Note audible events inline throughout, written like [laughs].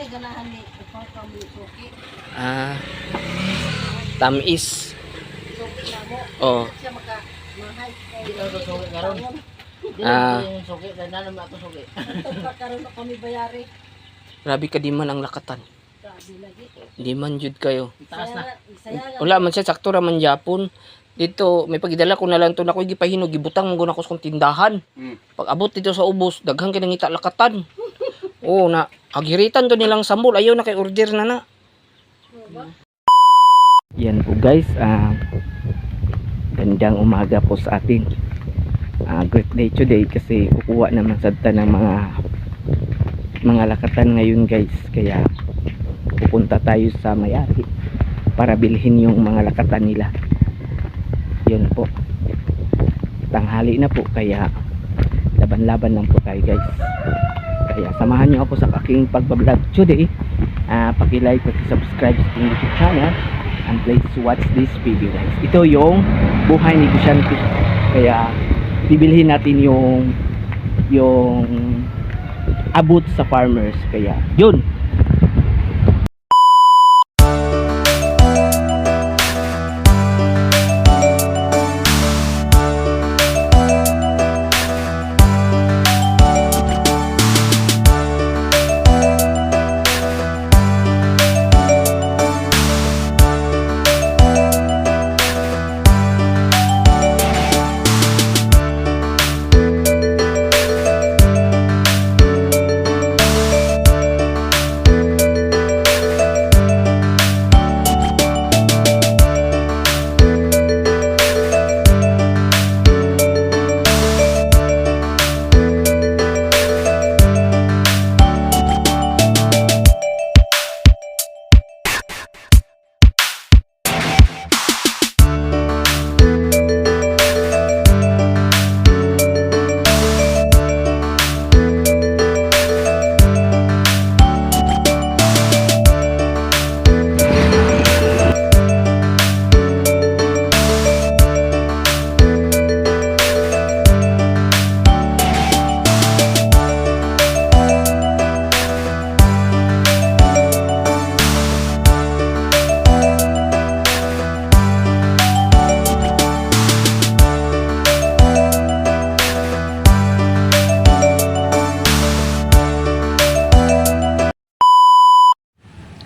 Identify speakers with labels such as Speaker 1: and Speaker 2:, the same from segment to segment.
Speaker 1: Ganahan ni ikaw kami suki.
Speaker 2: Ah, tamis.
Speaker 1: Suki na mo.
Speaker 2: Oh.
Speaker 1: Siya maka mahay
Speaker 3: na to suki karon. Di
Speaker 2: Ah.
Speaker 3: na yung suki, dahil na naman ito suki.
Speaker 1: Karon na kami bayari.
Speaker 2: Grabe ka di man ang lakatan.
Speaker 1: Grabe lagi.
Speaker 2: Di man jud kayo.
Speaker 3: Taas na.
Speaker 2: Wala man siya sakto ra man Japon. Dito may pagidala ko na lang to na ko gipahino gibutang mo guna ko sa kong tindahan. Pag abot dito sa ubos daghan kay nangita lakatan. [laughs] Oo na agiritan to nilang sambol ayaw na kay order na na. Yan po guys, ah gandang umaga po sa atin. Ah great day today kasi kukuha naman sa ng mga mga lakatan ngayon guys. Kaya pupunta tayo sa may-ari para bilhin yung mga lakatan nila. Yun po. Tanghali na po kaya laban-laban lang po tayo guys. Kaya samahan niyo ako sa aking pagbablog today. Ah, paki-like, paki-subscribe sa aking YouTube channel and please watch this video guys. Ito yung buhay ni Gusyante. Kaya bibilhin natin yung yung abot sa farmers. Kaya yun.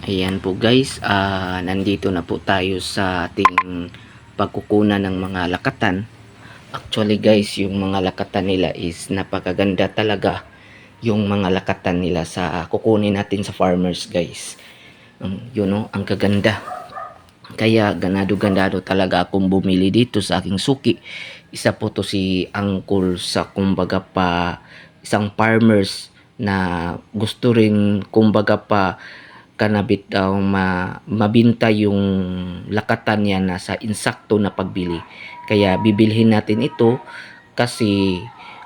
Speaker 2: Ayan po guys, ah nandito na po tayo sa ating pagkukunan ng mga lakatan. Actually guys, yung mga lakatan nila is napakaganda talaga yung mga lakatan nila sa kukunin natin sa farmers guys. Um, yun know, ang kaganda. Kaya ganado-ganado talaga akong bumili dito sa aking suki. Isa po to si Uncle sa kumbaga pa isang farmers na gusto rin kumbaga pa kanabit daw ma, mabinta yung lakatan niya na sa insakto na pagbili. Kaya bibilhin natin ito kasi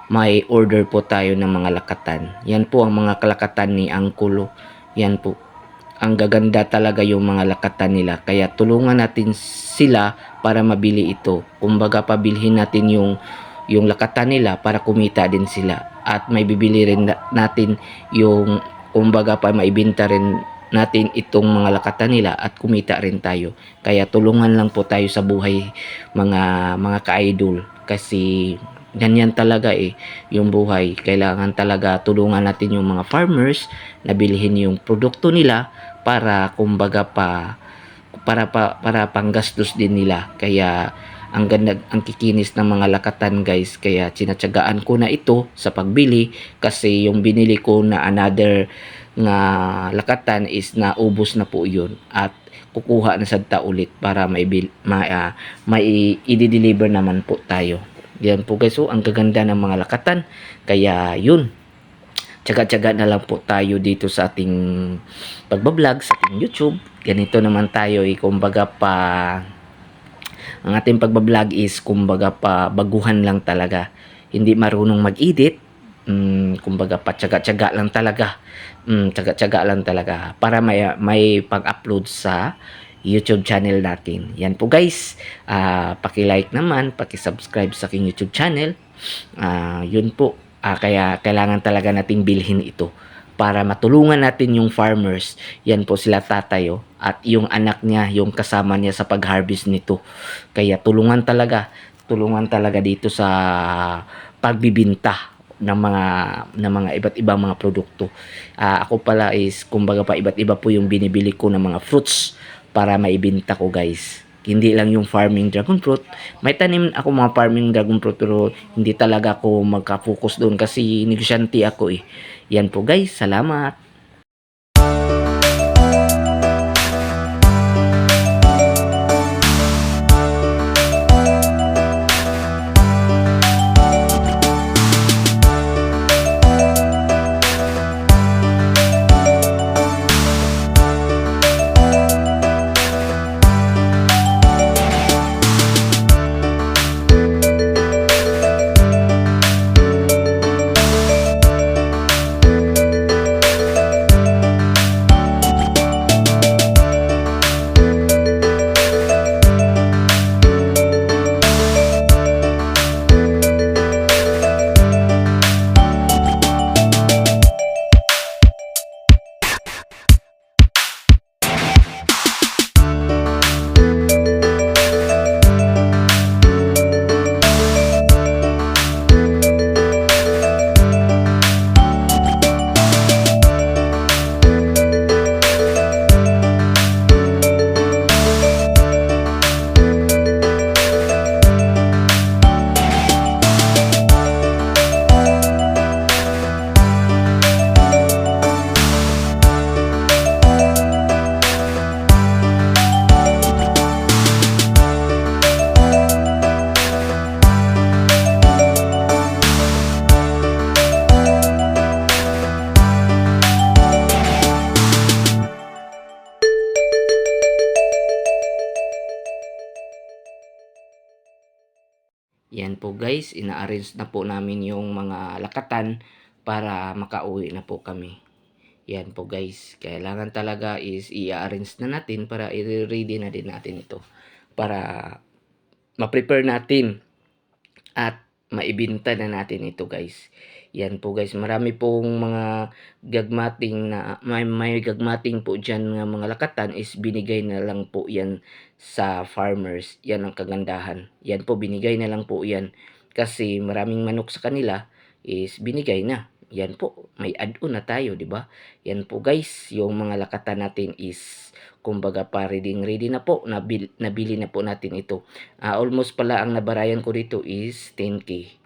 Speaker 2: may order po tayo ng mga lakatan. Yan po ang mga kalakatan ni Angkulo. Yan po. Ang gaganda talaga yung mga lakatan nila. Kaya tulungan natin sila para mabili ito. Kumbaga pabilhin natin yung yung lakatan nila para kumita din sila. At may bibili rin na- natin yung kumbaga pa maibinta rin natin itong mga lakatan nila at kumita rin tayo. Kaya tulungan lang po tayo sa buhay mga mga ka-idol kasi ganyan talaga eh yung buhay. Kailangan talaga tulungan natin yung mga farmers na bilhin yung produkto nila para kumbaga pa para pa, para panggastos din nila. Kaya ang ganda ang kikinis ng mga lakatan guys kaya tinatsagaan ko na ito sa pagbili kasi yung binili ko na another nga lakatan is naubos na po yun at kukuha na sa ulit para may ma, ah, may i-deliver naman po tayo. Yan po guys so ang gaganda ng mga lakatan. Kaya yun tsaga-tsaga na lang po tayo dito sa ating pagbablog sa ating YouTube. Ganito naman tayo eh, kumbaga pa ang ating pagbablog is kumbaga pa baguhan lang talaga. Hindi marunong mag-edit mm, kumbaga pa tsaga-tsaga lang talaga mm, tsaga-tsaga lang talaga para may, may pag-upload sa YouTube channel natin. Yan po guys. Ah, paki-like naman, paki-subscribe sa aking YouTube channel. Ah, yun po. Ah, kaya kailangan talaga nating bilhin ito para matulungan natin yung farmers. Yan po sila tatayo at yung anak niya, yung kasama niya sa pag-harvest nito. Kaya tulungan talaga, tulungan talaga dito sa pagbibinta ng mga ng mga iba't ibang mga produkto. Ah, ako pala is kumbaga pa iba't iba po yung binibili ko ng mga fruits para maibenta ko guys. Hindi lang yung farming dragon fruit. May tanim ako mga farming dragon fruit pero hindi talaga ako magka-focus doon kasi negosyante ako eh. Yan po guys, salamat. Po guys, ina-arrange na po namin yung mga lakatan para makauwi na po kami. Yan po guys, kailangan talaga is i-arrange na natin para i-ready na din natin ito para ma-prepare natin at maibinta na natin ito guys. Yan po guys, marami pong mga gagmating na may, may gagmating po dyan ng mga lakatan is binigay na lang po yan sa farmers. Yan ang kagandahan. Yan po binigay na lang po yan kasi maraming manok sa kanila is binigay na. Yan po, may add-on na tayo, di ba? Yan po guys, yung mga lakatan natin is kumbaga pa ready ready na po, nabil, nabili na po natin ito. Ah, almost pala ang nabarayan ko dito is 10k.